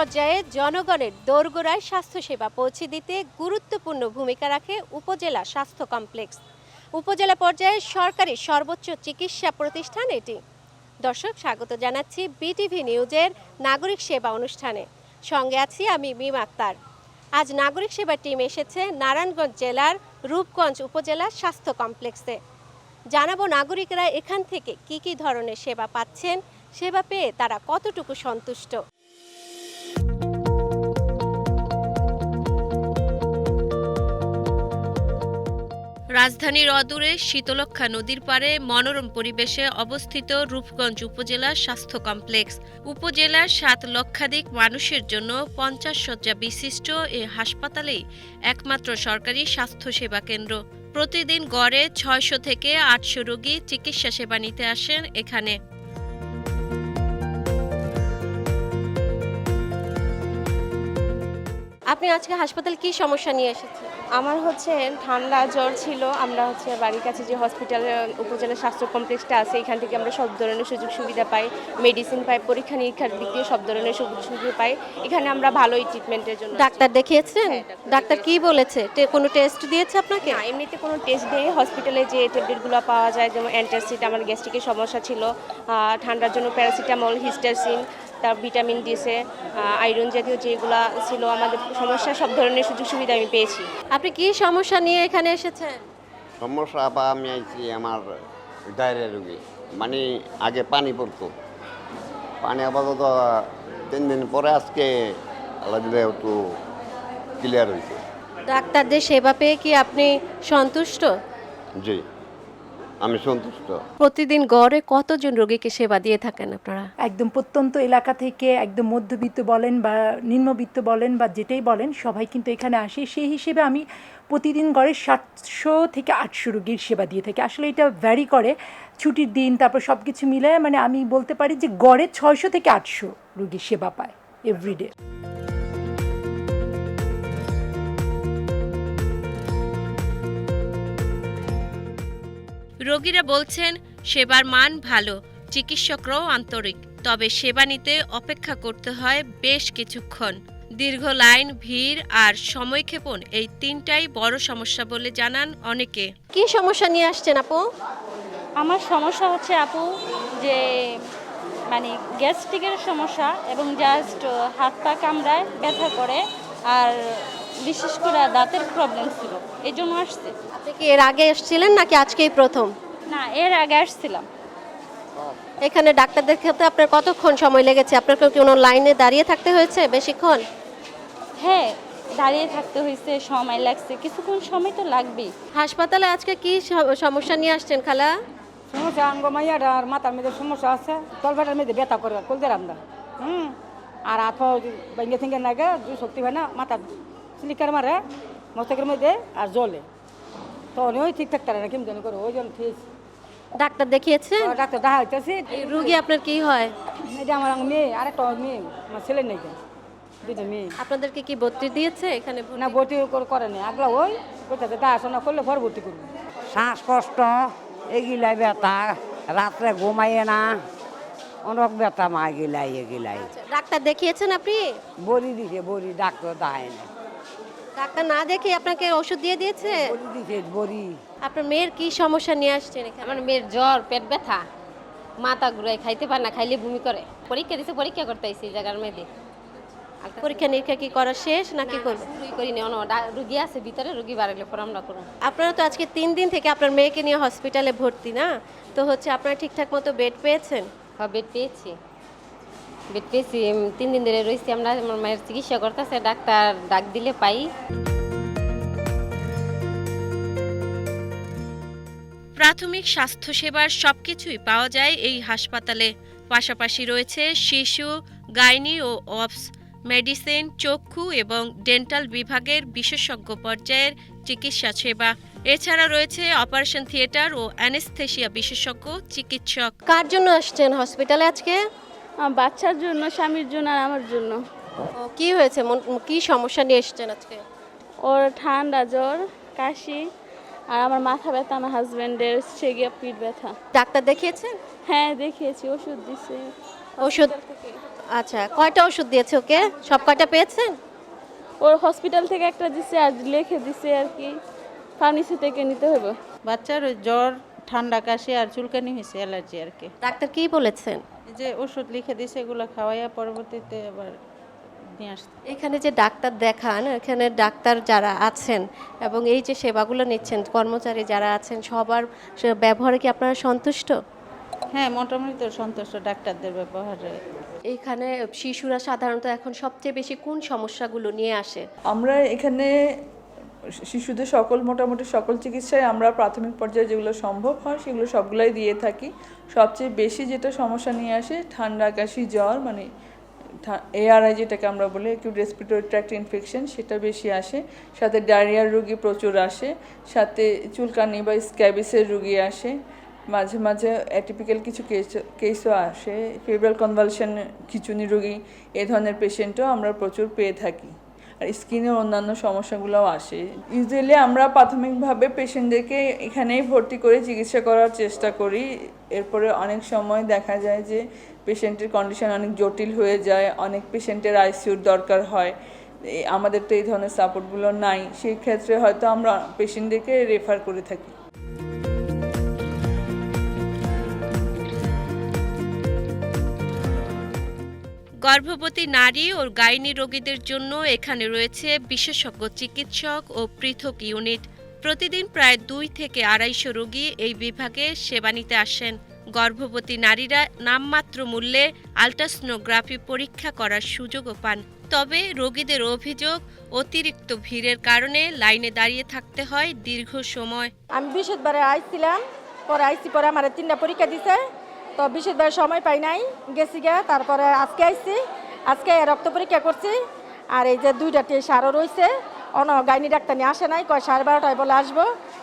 পর্যায়ে জনগণের দোরগোড়ায় স্বাস্থ্যসেবা পৌঁছে দিতে গুরুত্বপূর্ণ ভূমিকা রাখে উপজেলা স্বাস্থ্য কমপ্লেক্স। উপজেলা পর্যায়ে সরকারি সর্বোচ্চ চিকিৎসা প্রতিষ্ঠান এটি। দর্শক, স্বাগত জানাচ্ছি বিটিভি নিউজের নাগরিক সেবা অনুষ্ঠানে। সঙ্গে আছি আমি মিম আক্তার। আজ নাগরিক সেবা টিম এসেছে নারায়ণগঞ্জ জেলার রূপগঞ্জ উপজেলা স্বাস্থ্য কমপ্লেক্সে। জানাব নাগরিকরা এখান থেকে কি কি ধরনের সেবা পাচ্ছেন, সেবা পেয়ে তারা কতটুকু সন্তুষ্ট। রাজধানীর অদূরে শীতলক্ষা নদীর পাড়ে মনোরম পরিবেশে অবস্থিত রূপগঞ্জ উপজেলা স্বাস্থ্য কমপ্লেক্স। উপজেলার সাত লক্ষাধিক মানুষের জন্য পঞ্চাশ শয্যা বিশিষ্ট এ হাসপাতালেই একমাত্র সরকারি স্বাস্থ্যসেবা কেন্দ্র। প্রতিদিন গড়ে ছয়শো থেকে আটশো রোগী চিকিৎসা সেবা নিতে আসেন এখানে। আপনি আজকে হাসপাতাল কি সমস্যা নিয়ে এসেছেন? আমার হচ্ছে ঠান্ডা জ্বর ছিল। আমরা হচ্ছে বাড়ির কাছে যে হসপিটাল উপজেলা স্বাস্থ্য কমপ্লেক্সটা আছে এখান থেকে আমরা সব ধরনের সুযোগ সুবিধা পাই। মেডিসিন পাই পরীক্ষা নিরীক্ষার দিক দিয়ে সব ধরনের সুযোগ সুবিধা পাই। এখানে আমরা ভালোই ট্রিটমেন্টের জন্য ডাক্তার দেখিয়েছেন? হ্যাঁ, ডাক্তার কি বলেছে? কোনো টেস্ট দিয়েছে আপনাকে? এমনিতে কোনো টেস্ট দিয়ে হসপিটালে যে ট্যাবলেটগুলো পাওয়া যায় যেমন অ্যান্টাসিড আমার গ্যাস্ট্রিকের সমস্যা ছিল ঠান্ডার জন্য প্যারাসিটামল হিস্টাসিন তার ভিটামিন দিয়েছে আয়রন জাতীয় যেগুলো ছিল আমাদের সমস্যা সব ধরনের সুযোগ সুবিধা আমি পেয়েছি। আপনি কি সমস্যা নিয়ে এখানে এসেছেন? সমস্যা বা আমি আইছি আমার ডায়রিয়া রোগী মানে আগে পানি পড়তো। পানি আপাতত তিন দিন পরে আজকে আলাদা দিলে একটু ক্লিয়ার হয়েছে ডাক্তারদের সেবা পেয়ে কি আপনি সন্তুষ্ট? জি। আমি সন্তুষ্ট। প্রতিদিন গড়ে কতজন রোগীকে সেবা দিয়ে থাকেন আপনারা? একদম প্রত্যন্ত এলাকা থেকে একদম মধ্যবিত্ত বলেন বা নিম্নবিত্ত বলেন বা যেটাই বলেন সবাই কিন্তু এখানে আসে। সেই হিসেবে আমি প্রতিদিন গড়ে সাতশো থেকে আটশো রোগীর সেবা দিয়ে থাকি। আসলে এটা ভ্যারি করে ছুটির দিন তারপর সব কিছু মিলে মানে আমি বলতে পারি যে গড়ে ছয়শো থেকে আটশো রোগীর সেবা পায় এভরিডে রোগীরা বলছেন সেবার মান ভালো চিকিৎসকরাও আন্তরিক তবে সেবা নিতে অপেক্ষা করতে হয় বেশ কিছুক্ষণ। দীর্ঘ লাইন ভিড় আর সময়ক্ষেপণ এই তিনটাই বড় সমস্যা বলে জানান অনেকে। কি সমস্যা নিয়ে আসছেন আপু? আমার সমস্যা হচ্ছে আপু যে মানে গ্যাস্ট্রিকের সমস্যা এবং জাস্ট হাত পা কামড়ায় ব্যথা করে আর বিশেষ করে দাঁতের প্রবলেম ছিল। এই জন্য আসছে। আপনি কি এর আগে এসেছিলেন নাকি আজকেই প্রথম? না এর আগে আসছিলাম। এখানে ডাক্তারদের ক্ষেত্রে আপনার কতক্ষণ সময় লেগেছে? আপনাকে কি কোনো লাইনে দাঁড়িয়ে থাকতে হয়েছে বেশিক্ষণ? হ্যাঁ দাঁড়িয়ে থাকতে হয়েছে সময় লাগছে। কিছুক্ষণ সময় তো লাগবেই। হাসপাতালে আজকে কি সমস্যা নিয়ে আসছেন খালা? সমস্যা আঙ্গ মাইয়ার আর মাথার মধ্যে সমস্যা আছে। তলবাটার মধ্যে ব্যথা করে কলতে রান্দা হুম? আর হাত ভেঙে থিঙ্গে নাগে শক্তি হয় না মাথা স্লিকার মারে মস্তকের মধ্যে আর জ্বলে তো ওই ঠিকঠাক তারা না কেমন জানি করে ওই জন্য ঠিক ডাক্তার দেখিয়েছে? ডাক্তার দেখা হইতেছি রুগী আপনার কি হয়? এটা আমার মেয়ে আরেকটা মেয়ে আমার ছেলে নেই দুটো মেয়ে। আপনাদেরকে কি ভর্তি দিয়েছে এখানে না ভর্তি করে- করে নেই। আগলা ওই কোথাতে দেখাশোনা করলে পর ভর্তি করব। শ্বাসকষ্ট এগিলাই ব্যথা রাত্রে ঘুমাইয়ে না অনেক ব্যথা মা এগিলাই এগিলাই ডাক্তার দেখিয়েছেন আপনি? বড়ি দিছে বড়ি ডাক্তার দায় না ডাক্তার না দেখে আপনাকে ওষুধ দিয়ে দিয়েছে? বড়ি আপনার মেয়ের কি সমস্যা নিয়ে আসছেন এখানে? আমার মেয়ের জ্বর পেট ব্যথা মাথা ঘুরাই খাইতে পারে না খাইলে বমি করে। পরীক্ষা দিছে পরীক্ষা করতে আইসি এই জায়গার মেয়েদের পরীক্ষা নিরীক্ষা কি করা শেষ নাকি করবে? শুরুই করি নি রুগী আছে ভিতরে রুগী বাড়ালে পর আমরা করুন আপনারা তো আজকে তিন দিন থেকে আপনার মেয়েকে নিয়ে হসপিটালে ভর্তি না? তো হচ্ছে আপনারা ঠিকঠাক মতো বেড পেয়েছেন? হ্যাঁ বেড পেয়েছি। বেড পেয়েছি তিন দিন ধরে রয়েছি আমরা। আমার মায়ের চিকিৎসা করতেছে ডাক্তার ডাক দিলে পাই। প্রাথমিক স্বাস্থ্যসেবার সবকিছুই পাওয়া যায় এই হাসপাতালে। পাশাপাশি রয়েছে শিশু গাইনি ও অপস মেডিসিন চক্ষু এবং ডেন্টাল বিভাগের বিশেষজ্ঞ পর্যায়ের চিকিৎসা সেবা। এছাড়া রয়েছে অপারেশন থিয়েটার ও অ্যানেস্থেশিয়া বিশেষজ্ঞ চিকিৎসক। কার জন্য আসছেন হসপিটালে আজকে? বাচ্চার জন্য স্বামীর জন্য আর আমার জন্য। কি হয়েছে? কি সমস্যা নিয়ে এসেছেন আজকে? ওর ঠান্ডা জ্বর কাশি আর আমার মাথা ব্যথা আমার হাজব্যান্ডের সে গিয়ে পিঠ ব্যথা। ডাক্তার দেখিয়েছেন? হ্যাঁ দেখিয়েছি ওষুধ দিছে। ওষুধ আচ্ছা কয়টা ওষুধ দিয়েছে ওকে? সব কয়টা পেয়েছেন? ওর হসপিটাল থেকে একটা দিছে আর লিখে দিছে আর কি। ফার্মেসি থেকে নিতে হবে বাচ্চার ওই জ্বর ঠান্ডা কাশি আর চুলকানি হয়েছে অ্যালার্জি আর কি। ডাক্তার কি বলেছেন? যে ওষুধ লিখে দিছে এগুলো খাওয়াইয়া পরবর্তীতে আবার নিয়ে আসতে। এখানে যে ডাক্তার দেখান এখানে ডাক্তার যারা আছেন এবং এই যে সেবাগুলো নিচ্ছেন কর্মচারী যারা আছেন সবার ব্যবহারে কি আপনারা সন্তুষ্ট? হ্যাঁ মোটামুটি তো সন্তুষ্ট ডাক্তারদের ব্যবহারে। এখানে শিশুরা সাধারণত এখন সবচেয়ে বেশি কোন সমস্যাগুলো নিয়ে আসে? আমরা এখানে শিশুদের সকল, মোটামুটি সকল চিকিৎসায় আমরা প্রাথমিক পর্যায়ে যেগুলো সম্ভব হয়, সেগুলো সবগুলাই দিয়ে থাকি। সবচেয়ে বেশি যেটা সমস্যা নিয়ে আসে, ঠান্ডা, কাশি, জ্বর মানে এআরআই যেটাকে আমরা বলি একটু রেসপিরেটরি ট্র্যাক্ট ইনফেকশন সেটা বেশি আসে। সাথে ডায়রিয়ার রুগী প্রচুর আসে। সাথে চুলকানি বা স্ক্যাবিসের রুগী আসে। মাঝে মাঝে অ্যাটিপিক্যাল কিছু কেস, কেসও আসে। ফেব্রাল কনভালশন খিচুনি রুগী, এ ধরনের পেশেন্টও আমরা প্রচুর পেয়ে থাকি। আর স্কিনের অন্যান্য সমস্যাগুলোও আসে। ইউজুয়ালি আমরা প্রাথমিকভাবে পেশেন্টদেরকে এখানেই ভর্তি করে চিকিৎসা করার চেষ্টা করি। এরপরে অনেক সময় দেখা যায় যে পেশেন্টের কন্ডিশন অনেক জটিল হয়ে যায়, অনেক পেশেন্টের আইসিউর দরকার হয়। আমাদের তো এই ধরনের সাপোর্টগুলো নাই। সেই ক্ষেত্রে হয়তো আমরা পেশেন্টদেরকে রেফার করে থাকি। গর্ভবতী নারী ও গাইনি রোগীদের জন্য এখানে রয়েছে বিশেষজ্ঞ চিকিৎসক ও পৃথক ইউনিট। প্রতিদিন প্রায় দুই থেকে আড়াইশো রোগী এই বিভাগে সেবা নিতে আসেন। গর্ভবতী নারীরা নামমাত্র মূল্যে আলট্রাসনোগ্রাফি পরীক্ষা করার সুযোগও পান। তবে রোগীদের অভিযোগ, অতিরিক্ত ভিড়ের কারণে লাইনে দাঁড়িয়ে থাকতে হয় দীর্ঘ সময়। আমি বৃহস্পতিবারে আইছিলাম, পরে আইসি পরে আমার তিনটা পরীক্ষা দিছে। তো বৃহস্পতিবার সময় পাই নাই গেছি গা তারপরে আজকে আইছি আজকে রক্ত পরীক্ষা করছি আর এই যে দুইটা টেস্ট আরও রয়েছে অন গাইনি ডাক্তার নিয়ে আসে নাই কয় সাড়ে বারোটায় বলে আসব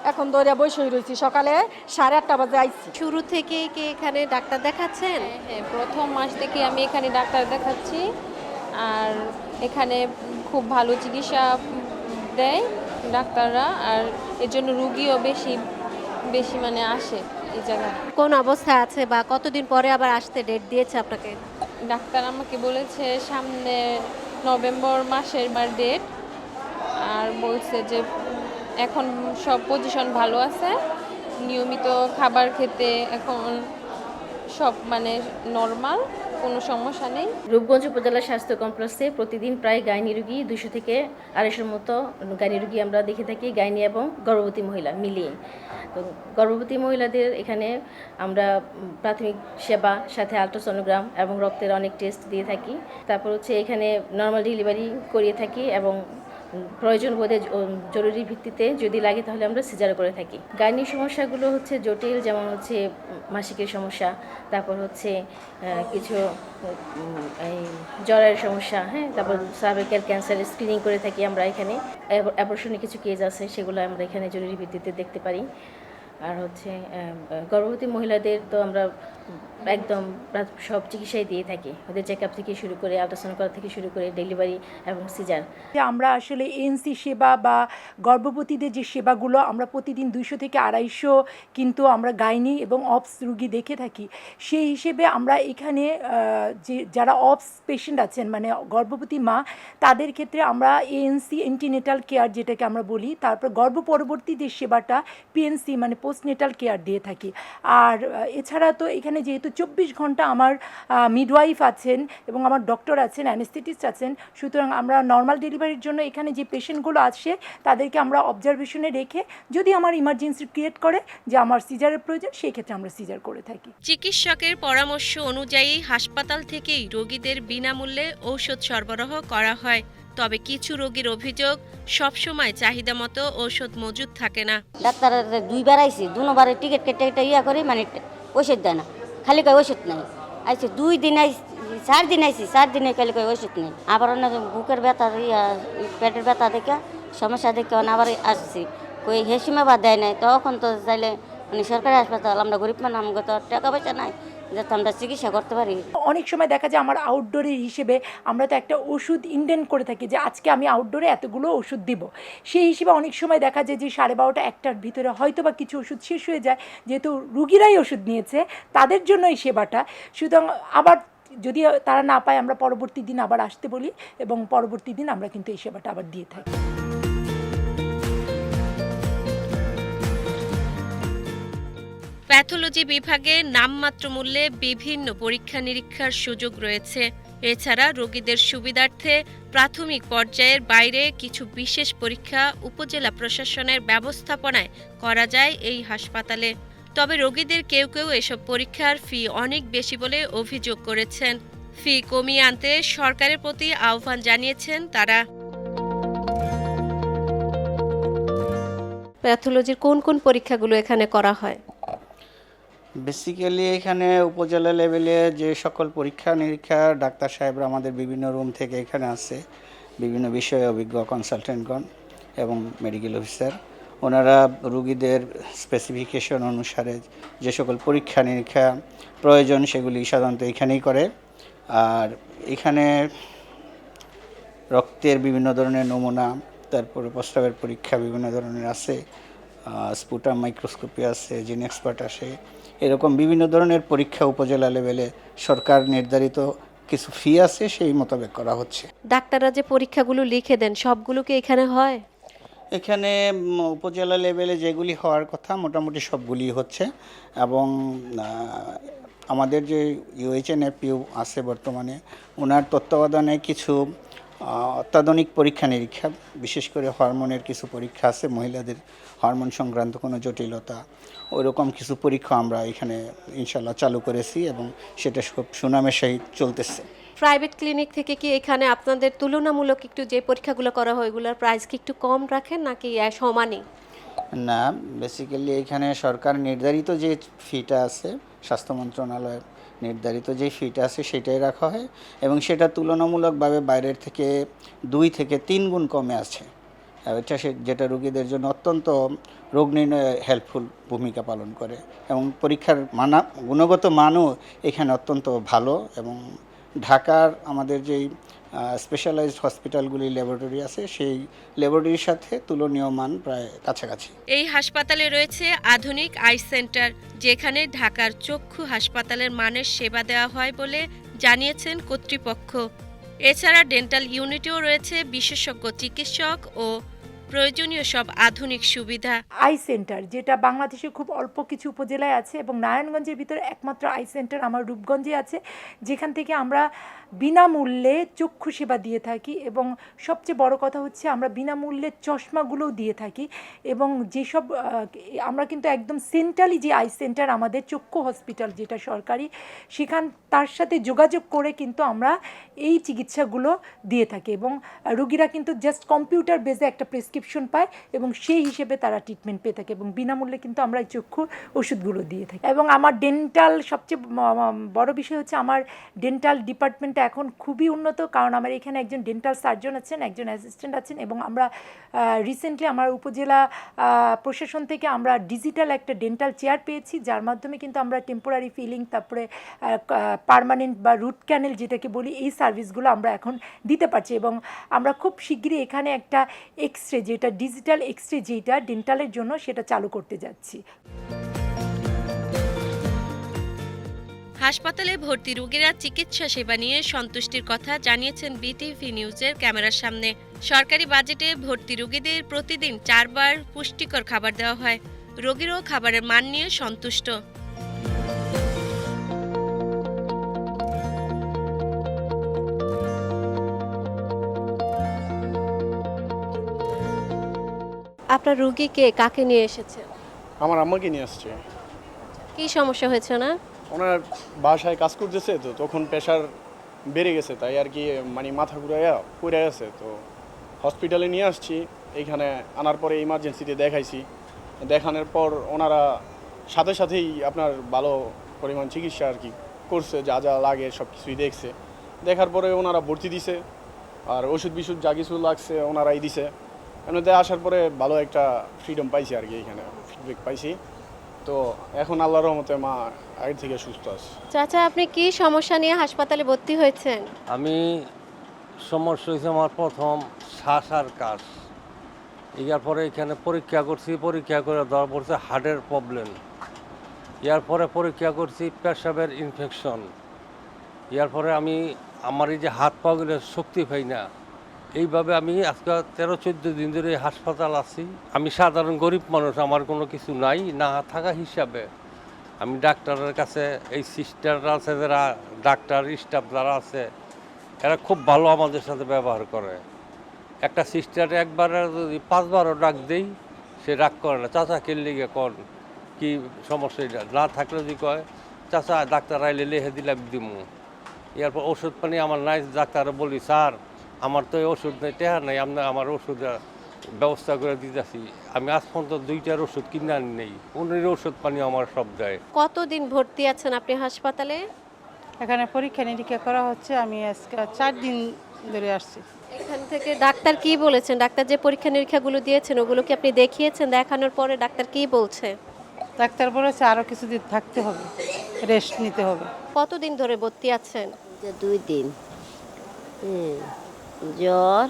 এখন দৌড়ে বসেই রয়েছি সকালে সাড়ে আটটা বাজে আইছি। শুরু থেকে কি এখানে ডাক্তার দেখাচ্ছেন? হ্যাঁ প্রথম মাস থেকে আমি এখানে ডাক্তার দেখাচ্ছি আর এখানে খুব ভালো চিকিৎসা দেয় ডাক্তাররা আর এর জন্য রুগীও বেশি বেশি মানে আসে। এই কোন অবস্থায় আছে বা কতদিন পরে আবার আসতে ডেট দিয়েছে আপনাকে? ডাক্তার আমাকে বলেছে সামনে নভেম্বর মাসের বার ডেট আর বলছে যে এখন সব পজিশন ভালো আছে, নিয়মিত খাবার খেতে এখন সব মানে নর্মাল কোনো সমস্যা নেই। রূপগঞ্জ উপজেলা স্বাস্থ্য কমপ্লেক্সে প্রতিদিন প্রায় গাইনি রুগী দুশো থেকে আড়াইশোর মতো গাইনি রোগী আমরা দেখে থাকি, গাইনি এবং গর্ভবতী মহিলা মিলিয়ে। তো গর্ভবতী মহিলাদের এখানে আমরা প্রাথমিক সেবা, সাথে আলট্রাসোনোগ্রাম এবং রক্তের অনেক টেস্ট দিয়ে থাকি। তারপর হচ্ছে এখানে নর্মাল ডেলিভারি করিয়ে থাকি এবং প্রয়োজন বোধে জরুরি ভিত্তিতে যদি লাগে তাহলে আমরা সিজার করে থাকি। গাইনি সমস্যাগুলো হচ্ছে জটিল, যেমন হচ্ছে মাসিকের সমস্যা, তারপর হচ্ছে কিছু এই জ্বরের সমস্যা হ্যাঁ তারপর সার্ভিক্যাল ক্যান্সার স্ক্রিনিং করে থাকি আমরা এখানে। অপারেশনে কিছু কেজ আছে, সেগুলো আমরা এখানে জরুরি ভিত্তিতে দেখতে পারি। আর হচ্ছে গর্ভবতী মহিলাদের তো আমরা একদম সব চিকিৎসাই দিয়ে থাকি। ওদের চেক আপ থেকে শুরু করে আল্ট্রাসাউন্ড করা থেকে শুরু করে ডেলিভারি এবং সিজার আমরা আসলে এএনসি সেবা বা গর্ভবতীদের যে সেবাগুলো আমরা প্রতিদিন দুইশো থেকে আড়াইশো কিন্তু আমরা গাইনি এবং অপস রুগী দেখে থাকি, সেই হিসেবে আমরা এখানে যে, যারা অপস পেশেন্ট আছেন মানে গর্ভবতী মা, তাদের ক্ষেত্রে আমরা এএনসি এন্টিনেটাল কেয়ার যেটাকে আমরা বলি, তারপর গর্ভ পরবর্তী যে সেবাটা পিএনসি মানে পোস্টনেটাল কেয়ার দিয়ে থাকি। আর এছাড়া তো এখানে যেহেতু চব্বিশ ঘণ্টা আমার মিডওয়াইফ আছেন এবং আমার ডক্টর আছেন অ্যানেস্থেটিস্ট আছেন, সুতরাং আমরা নর্মাল ডেলিভারির জন্য এখানে যে পেশেন্টগুলো আসে, তাদেরকে আমরা অবজারভেশনে রেখে যদি আমার ইমার্জেন্সি ক্রিয়েট করে যে আমার সিজারের প্রয়োজন সেই ক্ষেত্রে আমরা সিজার করে থাকি। চিকিৎসকের পরামর্শ অনুযায়ী হাসপাতাল থেকেই রোগীদের বিনামূল্যে ঔষধ সরবরাহ করা হয়। তবে কিছু রোগীর অভিযোগ, সবসময় চাহিদা মতো ঔষধ মজুদ থাকে না। ডাক্তার দুইবার আইসি দুবারে টিকিট কেটে কেটে ইয়া করে মানে ওষুধ দেয় না। খালি কয় ওষুধ নাই। আইসি দুই দিন আইসি চার দিন আইসি চার দিনে খালি কয় ওষুধ নেই। আবার অনেক বুকের ব্যথা, ইয়া, পেটের ব্যথা দেখে, সমস্যা দেখে আবার আসছি। কই হেসিমে বা দেয় নাই, তখন তো চাইলে মানে সরকারি হাসপাতাল, আমরা গরিব মানুষ, আমাকে তো টাকা পয়সা নাই যাতে আমরা চিকিৎসা করতে পারি। অনেক সময় দেখা যায় আমার আউটডোরের হিসেবে আমরা তো একটা ওষুধ ইন্ডেন্ট করে থাকি যে আজকে আমি আউটডোরে এতগুলো ওষুধ দিব। সেই হিসেবে অনেক সময় দেখা যায় যে সাড়ে বারোটা একটার ভিতরে হয়তো বা কিছু ওষুধ শেষ হয়ে যায়, যেহেতু রুগীরাই ওষুধ নিয়েছে, তাদের জন্য এই সেবাটা। সুতরাং আবার যদি তারা না পায়, আমরা পরবর্তী দিন আবার আসতে বলি এবং পরবর্তী দিন আমরা কিন্তু এই সেবাটা আবার দিয়ে থাকি। প্যাথোলজি বিভাগে নামমাত্র মূল্যে বিভিন্ন পরীক্ষা নিরীক্ষার সুযোগ রয়েছে। এছাড়া রোগীদের সুবিধার্থে প্রাথমিক পর্যায়ের বাইরে কিছু বিশেষ পরীক্ষা উপজেলা প্রশাসনের ব্যবস্থাপনায় করা যায় এই হাসপাতালে। তবে রোগীদের কেউ কেউ এসব পরীক্ষার ফি অনেক বেশি বলে অভিযোগ করেছেন। ফি কমিয়ে আনতে সরকারের প্রতি আহ্বান জানিয়েছেন তারা। প্যাথোলজির কোন কোন পরীক্ষাগুলো এখানে করা হয়? বেসিক্যালি এখানে উপজেলা লেভেলে যে সকল পরীক্ষা নিরীক্ষা, ডাক্তার সাহেবরা আমাদের বিভিন্ন রুম থেকে এখানে আসে, বিভিন্ন বিষয়ে অভিজ্ঞ কনসালটেন্টগণ এবং মেডিকেল অফিসার ওনারা রুগীদের স্পেসিফিকেশন অনুসারে যে সকল পরীক্ষা নিরীক্ষা প্রয়োজন সেগুলি সাধারণত এখানেই করে। আর এখানে রক্তের বিভিন্ন ধরনের নমুনা, তারপরে প্রস্রাবের পরীক্ষা বিভিন্ন ধরনের আছে। স্পুটাম মাইক্রোস্কোপি আছে জিন এক্সপার্ট আসে এরকম বিভিন্ন ধরনের পরীক্ষা উপজেলা লেভেলে সরকার নির্ধারিত কিছু ফি আছে সেই মোতাবেক করা হচ্ছে। ডাক্তাররা যে পরীক্ষাগুলো লিখে দেন সবগুলো কি এখানে হয়? এখানে উপজেলা লেভেলে যেগুলি হওয়ার কথা মোটামুটি সবগুলি হচ্ছে। এবং আমাদের যে ইউএইচএনএফইউ আছে বর্তমানে ওনার তত্ত্বাবধানে কিছু অত্যাধুনিক পরীক্ষা নিরীক্ষা বিশেষ করে হরমোনের কিছু পরীক্ষা আছে মহিলাদের হরমোন সংক্রান্ত কোনো জটিলতা ওইরকম কিছু পরীক্ষা আমরা এখানে ইনশাল্লাহ চালু করেছি এবং সেটা খুব সুনামের সহিত চলতেছে। প্রাইভেট ক্লিনিক থেকে কি এখানে আপনাদের তুলনামূলক একটু যে পরীক্ষাগুলো করা হয় ওগুলোর প্রাইস কি একটু কম রাখেন নাকি সমানই? না বেসিক্যালি এখানে সরকার নির্ধারিত যে ফিটা আছে স্বাস্থ্য মন্ত্রণালয়ের নির্ধারিত যে ফিটা আছে সেটাই রাখা হয় এবং সেটা তুলনামূলকভাবে বাইরের থেকে দুই থেকে তিন গুণ কমে আছে। এটা যেটা রোগীদের জন্য অত্যন্ত রোগ নির্ণয়ে হেল্পফুল ভূমিকা পালন করে এবং পরীক্ষার মানা গুণগত মানও এখানে অত্যন্ত ভালো এবং ঢাকার আমাদের যেই স্পেশালাইজড হসপিটালগুলি ল্যাবরেটরি আছে, সেই ল্যাবরেটরির সাথে তুলনীয় মান প্রায় কাছাকাছি। এই হাসপাতালে রয়েছে আধুনিক আই সেন্টার যেখানে ঢাকার চক্ষু হাসপাতালের মানের সেবা দেওয়া হয় বলে জানিয়েছেন কর্তৃপক্ষ। এছাড়া ডেন্টাল ইউনিটেও রয়েছে বিশেষজ্ঞ চিকিৎসক ও প্রয়োজনীয় সব আধুনিক সুবিধা। আই সেন্টার, যেটা বাংলাদেশে খুব অল্প কিছু উপজেলায় আছে এবং নারায়ণগঞ্জের ভিতরে একমাত্র আই সেন্টার আমার রূপগঞ্জে আছে, যেখান থেকে আমরা বিনামূল্যে চক্ষু সেবা দিয়ে থাকি এবং সবচেয়ে বড় কথা হচ্ছে আমরা বিনামূল্যে চশমাগুলোও দিয়ে থাকি এবং যেসব আমরা কিন্তু একদম সেন্ট্রালি যে আই সেন্টার আমাদের চক্ষু হসপিটাল যেটা সরকারি, সেখান, তার সাথে যোগাযোগ করে কিন্তু আমরা এই চিকিৎসাগুলো দিয়ে থাকি এবং রুগীরা কিন্তু জাস্ট কম্পিউটার বেসে একটা প্রেসক্রিপশন পায় এবং সেই হিসেবে তারা ট্রিটমেন্ট পেয়ে থাকে এবং বিনামূল্যে কিন্তু আমরা এই চক্ষু ওষুধগুলো দিয়ে থাকি। এবং আমার ডেন্টাল সবচেয়ে বড় বিষয় হচ্ছে আমার ডেন্টাল ডিপার্টমেন্টটা এখন খুবই উন্নত, কারণ আমার এখানে একজন ডেন্টাল সার্জন আছেন, একজন অ্যাসিস্ট্যান্ট আছেন এবং আমরা রিসেন্টলি আমার উপজেলা প্রশাসন থেকে আমরা ডিজিটাল একটা ডেন্টাল চেয়ার পেয়েছি, যার মাধ্যমে কিন্তু আমরা টেম্পোরারি ফিলিং তারপরে পার্মানেন্ট বা রুট ক্যানেল যেটাকে বলি, এই সার্ভিসগুলো আমরা এখন দিতে পারছি এবং আমরা খুব শীঘ্রই এখানে একটা এক্স রে যেটা ডিজিটাল এক্স রে যেটা ডেন্টালের জন্য সেটা চালু করতে যাচ্ছি। হাসপাতালে ভর্তি রোগীরা চিকিৎসা সেবা নিয়ে সন্তুষ্টির কথা জানিয়েছেন বিটিভি নিউজের ক্যামেরার সামনে। সরকারি বাজেটে ভর্তি রোগীদের প্রতিদিন চারবার পুষ্টিকর খাবার দেওয়া হয়। রোগীরাও খাবারের মান নিয়ে সন্তুষ্ট। আপনার রুগীকে কাকে নিয়ে এসেছে? আমার আম্মাকে নিয়ে আসছে। কি সমস্যা হয়েছে না ওনার বাসায় কাজ করতেছে তো তখন প্রেশার বেড়ে গেছে তাই আর কি মানে মাথা ঘুরাইয়া পড়ে গেছে তো। হসপিটালে নিয়ে আসছি এইখানে আনার পরে ইমার্জেন্সিতে দেখাইছি। দেখানোর পর ওনারা সাথে সাথেই আপনার ভালো পরিমাণ চিকিৎসা আর কি করছে যা যা লাগে সব কিছুই দেখছে। দেখার পরে ওনারা ভর্তি দিছে আর ওষুধ বিষুধ যা কিছু লাগছে ওনারাই দিছে। এমনিতে আসার পরে ভালো একটা ফ্রিডম পাইছি আর কি এখানে ফিডব্যাক পাইছি। তো এখন আল্লাহর রহমতে মা আগের থেকে সুস্থ আছি। চাচা আপনি কি সমস্যা নিয়ে হাসপাতালে ভর্তি হয়েছেন? আমি সমস্যা হয়েছে আমার প্রথম শ্বাস আর কাশ ইয়ার পরে এখানে পরীক্ষা করছি পরীক্ষা করে ধরা পড়ছে হার্টের প্রবলেম ইয়ার পরে পরীক্ষা করছি পেশাবের ইনফেকশন ইয়ার পরে আমি আমার এই যে হাত পাগুলো শক্তি পাই না এইভাবে আমি আজকে তেরো, চোদ্দ দিন ধরে হাসপাতাল আছি। আমি সাধারণ গরিব মানুষ, আমার কোনো কিছু নাই, না থাকা হিসাবে। আমি ডাক্তারের কাছে, এই সিস্টাররা আছে যারা, ডাক্তার, স্টাফ যারা আছে, এরা খুব ভালো আমাদের সাথে ব্যবহার করে। একটা সিস্টার একবার যদি পাঁচবারও ডাক দেই, সে ডাক করে না, চাচা কেলে গিয়ে কন? কি সমস্যা না থাকলে যদি কয়, চাচা, ডাক্তার আইলে লেহে দিলাম, দিমু। এরপর ওষুধ পানি আমার নাই ডাক্তার বলি, স্যার আমার তো এই ওষুধ নেই টেহা নাই আপনার আমার ওষুধ ব্যবস্থা করে দিতেছি। আমি আজ পর্যন্ত দুইটার ওষুধ কিনে আনি নেই উনির ওষুধ পানি আমার সব দেয়। কতদিন ভর্তি আছেন আপনি হাসপাতালে? এখানে পরীক্ষা নিরীক্ষা করা হচ্ছে আমি আজকে চার দিন ধরে আসছি। এখান থেকে ডাক্তার কি বলেছেন? ডাক্তার যে পরীক্ষা নিরীক্ষাগুলো দিয়েছেন ওগুলো কি আপনি দেখিয়েছেন? দেখানোর পরে ডাক্তার কি বলছে? ডাক্তার বলেছে আরও কিছুদিন থাকতে হবে রেস্ট নিতে হবে। কতদিন ধরে ভর্তি আছেন? দুই দিন। হুম, জ্বর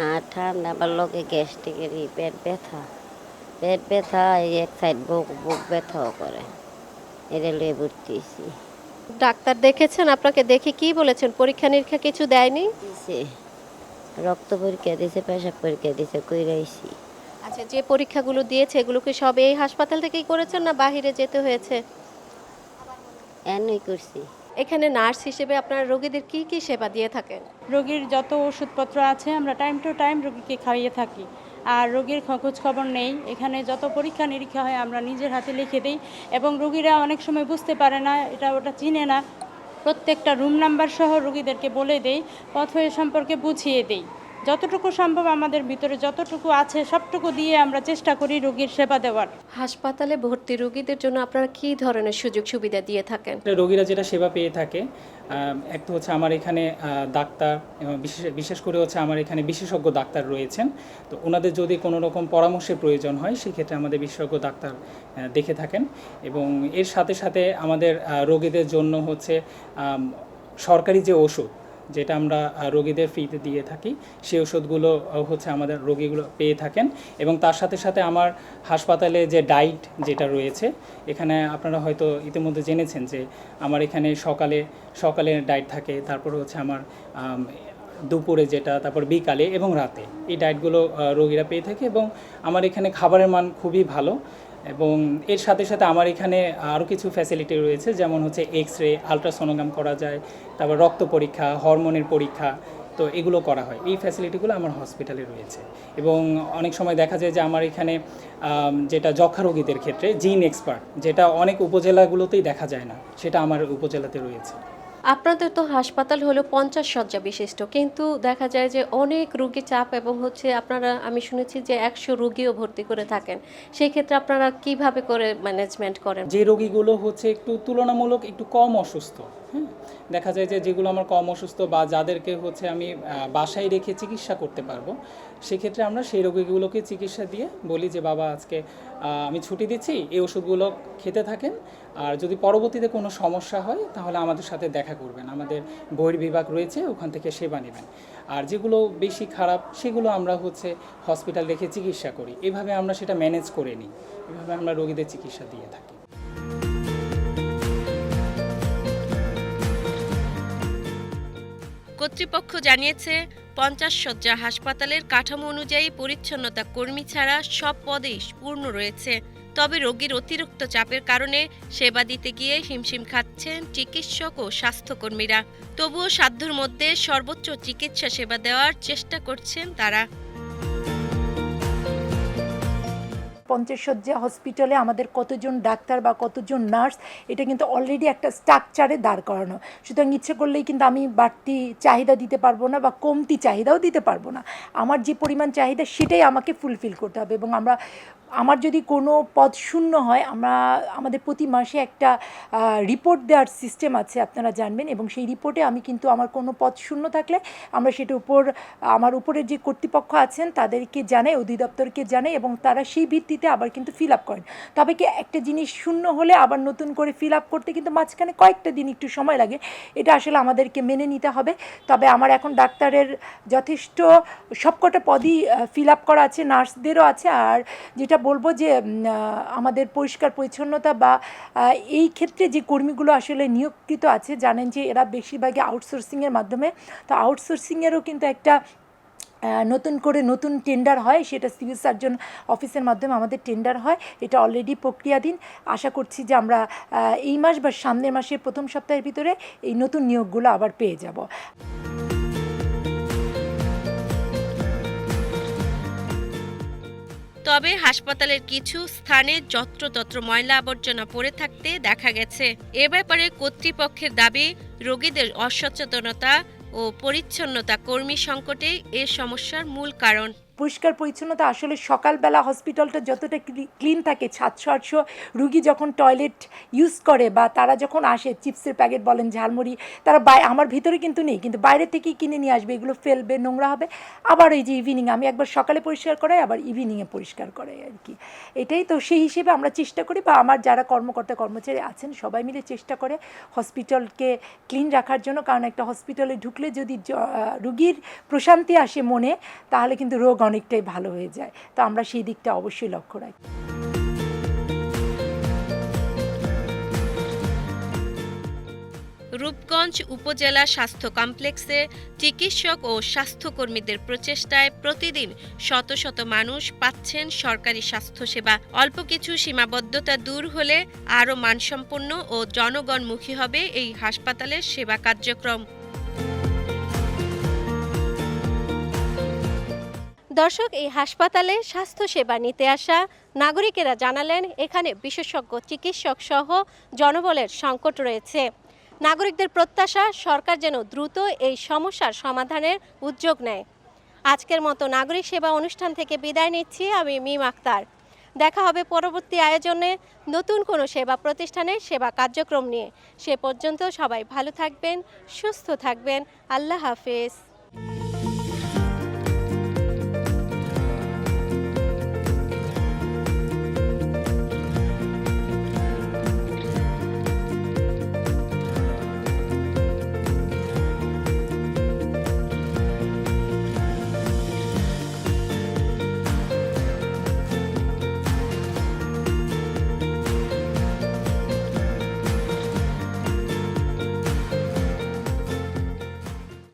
আর ঠান্ডা আবার লোকে গ্যাস্ট্রিকের পেট ব্যথা। পেট ব্যথা এই এক সাইড বুক বুক ব্যথাও করে। এটা লয়ে ভর্তি ডাক্তার দেখেছেন? আপনাকে দেখে কি বলেছেন? পরীক্ষা নিরীক্ষা কিছু দেয়নি? দিছে। রক্ত পরীক্ষা দিয়েছে পেশাব পরীক্ষা দিয়েছে কই রয়েছি আচ্ছা যে পরীক্ষাগুলো দিয়েছে এগুলো কি সব এই হাসপাতাল থেকেই করেছেন না বাইরে যেতে হয়েছে? এনই করছি। এখানে নার্স হিসেবে আপনারা রোগীদের কি কি সেবা দিয়ে থাকেন? রোগীর যত ওষুধপত্র আছে, আমরা টাইম টু টাইম রোগীকে খাইয়ে থাকি। আর রোগীর খোঁজ খবর নেই। এখানে যত পরীক্ষা নিরীক্ষা হয়, আমরা নিজের হাতে লিখে দিই এবং রোগীরা অনেক সময় বুঝতে পারে না, এটা ওটা চিনে না। প্রত্যেকটা রুম নাম্বার সহ রোগীদেরকে বলে দেই, পথ সম্পর্কে বুঝিয়ে দেই। যতটুকু সম্ভব আমাদের ভিতরে যতটুকু আছে সবটুকু দিয়ে আমরা চেষ্টা করি রোগীর সেবা দেওয়ার। হাসপাতালে ভর্তি রোগীদের জন্য আপনারা কি ধরনের সুযোগ সুবিধা দিয়ে থাকেন? রোগীরা যেটা সেবা পেয়ে থাকে এক তো হচ্ছে আমার এখানে ডাক্তার এবং বিশেষ বিশেষ করে হচ্ছে আমার এখানে বিশেষজ্ঞ ডাক্তার রয়েছেন। তো ওনাদের যদি কোনো রকম পরামর্শের প্রয়োজন হয় সেক্ষেত্রে আমাদের বিশেষজ্ঞ ডাক্তার দেখে থাকেন। এবং এর সাথে সাথে আমাদের রোগীদের জন্য হচ্ছে সরকারি যে ওষুধ যেটা আমরা রোগীদের ফ্রিতে দিয়ে থাকি সেই ওষুধগুলো হচ্ছে আমাদের রোগীগুলো পেয়ে থাকেন। এবং তার সাথে সাথে আমার হাসপাতালে যে ডাইট যেটা রয়েছে, এখানে আপনারা হয়তো ইতিমধ্যে জেনেছেন যে আমার এখানে সকালে সকালে ডাইট থাকে, তারপর হচ্ছে আমার দুপুরে যেটা, তারপর বিকালে এবং রাতে। এই ডায়েটগুলো রোগীরা পেয়ে থাকে এবং আমার এখানে খাবারের মান খুবই ভালো। এবং এর সাথে সাথে আমার এখানে আরও কিছু ফ্যাসিলিটি রয়েছে, যেমন হচ্ছে এক্স রে আলট্রাসোনোগ্রাম করা যায়, তারপর রক্ত পরীক্ষা হরমোনের পরীক্ষা, তো এগুলো করা হয়। এই ফ্যাসিলিটিগুলো আমার হসপিটালে রয়েছে। এবং অনেক সময় দেখা যায় যে আমার এখানে যেটা যক্ষা রোগীদের ক্ষেত্রে জিন এক্সপার্ট যেটা অনেক উপজেলাগুলোতেই দেখা যায় না, সেটা আমার উপজেলাতে রয়েছে। আপনাদের তো হাসপাতাল হলো পঞ্চাশ শয্যা বিশিষ্ট, কিন্তু দেখা যায় যে অনেক রোগী চাপ এবং হচ্ছে আপনারা, আমি শুনেছি যে একশো রোগীও ভর্তি করে থাকেন। সেই ক্ষেত্রে আপনারা কীভাবে করে ম্যানেজমেন্ট করেন? যে রোগীগুলো হচ্ছে একটু তুলনামূলক একটু কম অসুস্থ হ্যাঁ দেখা যায় যে যেগুলো আমার কম অসুস্থ বা যাদেরকে হচ্ছে আমি বাসায় রেখে চিকিৎসা করতে পারব, সেক্ষেত্রে আমরা সেই রোগীগুলোকে চিকিৎসা দিয়ে বলি যে, বাবা, আজকে আমি ছুটি দিচ্ছি, এই ওষুধগুলো খেতে থাকেন আর যদি পরবর্তীতে কোনো সমস্যা হয়, তাহলে আমাদের সাথে দেখা করবেন। আমাদের বহির্বিভাগ রয়েছে, ওখান থেকে সেবা নেবেন। আর যেগুলো বেশি খারাপ, সেগুলো আমরা হচ্ছে হসপিটাল রেখে চিকিৎসা করি। এভাবে আমরা সেটা ম্যানেজ করে নিই। এভাবে আমরা রোগীদের চিকিৎসা দিয়ে থাকি। কর্তৃপক্ষ জানিয়েছে, পঞ্চাশ শয্যা হাসপাতালের কাঠামো অনুযায়ী পরিচ্ছন্নতা কর্মী ছাড়া সব পদেই পূর্ণ রয়েছে। তবে রোগীর অতিরিক্ত চাপের কারণে সেবা দিতে গিয়ে হিমশিম খাচ্ছেন চিকিৎসক ও স্বাস্থ্যকর্মীরা। তবুও সাধ্যর মধ্যে সর্বোচ্চ চিকিৎসা সেবা দেওয়ার চেষ্টা করছেন তারা। পঞ্চশয্যা হসপিটালে আমাদের কতজন ডাক্তার বা কতজন নার্স, এটা কিন্তু অলরেডি একটা স্ট্রাকচারে দাঁড় করানো। সুতরাং ইচ্ছে করলেই কিন্তু আমি বাড়তি চাহিদা দিতে পারব না বা কমতি চাহিদাও দিতে পারব না। আমার যে পরিমাণ চাহিদা, সেটাই আমাকে ফুলফিল করতে হবে এবং আমরা আমার যদি কোনো পদ শূন্য হয়, আমরা, আমাদের প্রতি মাসে একটা রিপোর্ট দেওয়ার সিস্টেম আছে, আপনারা জানবেন। এবং সেই রিপোর্টে আমি কিন্তু আমার কোনো পদ শূন্য থাকলে আমরা সেটা উপর, আমার উপরের যে কর্তৃপক্ষ আছেন, তাদেরকে জানাই, অধিদপ্তরকে জানাই, এবং তারা সেই ভিত্তিতে আবার কিন্তু ফিল আপ করেন। তবে কি একটা জিনিস শূন্য হলে আবার নতুন করে ফিল আপ করতে কিন্তু মাঝখানে কয়েকটা দিন একটু সময় লাগে। এটা আসলে আমাদেরকে মেনে নিতে হবে। তবে আমার এখন ডাক্তারের যথেষ্ট সবকটা পদই ফিল আপ করা আছে, নার্সদেরও আছে, আর যেটা বলব যে আমাদের পরিষ্কার পরিচ্ছন্নতা বা এই ক্ষেত্রে যে কর্মীগুলো আসলে নিয়োগকৃত আছে, জানেন যে এরা বেশিরভাগই আউটসোর্সিংয়ের মাধ্যমে। তো আউটসোর্সিংয়েরও কিন্তু একটা নতুন করে নতুন টেন্ডার হয়। সেটা সিভিল সার্জন অফিসের মাধ্যমে আমাদের টেন্ডার হয়। এটা অলরেডি প্রক্রিয়াধীন। আশা করছি যে আমরা এই মাস বা সামনের মাসের প্রথম সপ্তাহের ভিতরে এই নতুন নিয়োগগুলো আবার পেয়ে যাব। তবে হাসপাতালের কিছু স্থানে যত্রতত্র ময়লা আবর্জনা পড়ে থাকতে দেখা গেছে। এ ব্যাপারে কর্তৃপক্ষের দাবি, রোগীদের অসচেতনতা ও পরিচ্ছন্নতা কর্মী সংকটে এ সমস্যার মূল কারণ। পরিষ্কার পরিচ্ছন্নতা, আসলে সকালবেলা হসপিটালটা যতটা ক্লিন থাকে, সাতশো, আটশো রুগী যখন টয়লেট ইউজ করে বা তারা যখন আসে, চিপসের প্যাকেট বলেন, ঝালমুড়ি, তারা বাই, আমার ভিতরে কিন্তু নেই, কিন্তু বাইরে থেকেই কিনে নিয়ে আসবে, এগুলো ফেলবে, নোংরা হবে। আবার এই যে ইভিনিং আমি একবার সকালে পরিষ্কার করাই, আবার ইভিনিংয়ে পরিষ্কার করাই আর কি। এটাই তো, সেই হিসেবে আমরা চেষ্টা করি বা আমার যারা কর্মকর্তা, কর্মচারী আছেন, সবাই মিলে চেষ্টা করে হসপিটালকে ক্লিন রাখার জন্য। কারণ একটা হসপিটালে ঢুকলে যদি রুগীর প্রশান্তি আসে মনে, তাহলে কিন্তু রোগ অনেকটাই ভালো হয়ে যায়। তো আমরা সেই দিকটা অবশ্যই লক্ষ্য রাখি। রূপগঞ্জ উপজেলা স্বাস্থ্য কমপ্লেক্সে চিকিৎসক ও স্বাস্থ্যকর্মীদের প্রচেষ্টায় প্রতিদিন শত শত মানুষ পাচ্ছেন সরকারি স্বাস্থ্যসেবা। অল্প কিছু সীমাবদ্ধতা দূর হলে আরও মানসম্পন্ন ও জনগণমুখী হবে এই হাসপাতালের সেবা কার্যক্রম। দর্শক, এই হাসপাতালে স্বাস্থ্যসেবা নিতে আসা নাগরিকেরা জানালেন, এখানে বিশেষজ্ঞ, চিকিৎসক সহ জনবলের সংকট রয়েছে। নাগরিকদের প্রত্যাশা, সরকার যেন দ্রুত এই সমস্যার সমাধানের উদ্যোগ নেয়। আজকের মতো নাগরিক সেবা অনুষ্ঠান থেকে বিদায় নিচ্ছি, আমি মিম আক্তার। দেখা হবে পরবর্তী আয়োজনে নতুন কোনো সেবা প্রতিষ্ঠানের সেবা কার্যক্রম নিয়ে। সে পর্যন্ত সবাই ভালো থাকবেন, সুস্থ থাকবেন। আল্লাহ হাফেজ।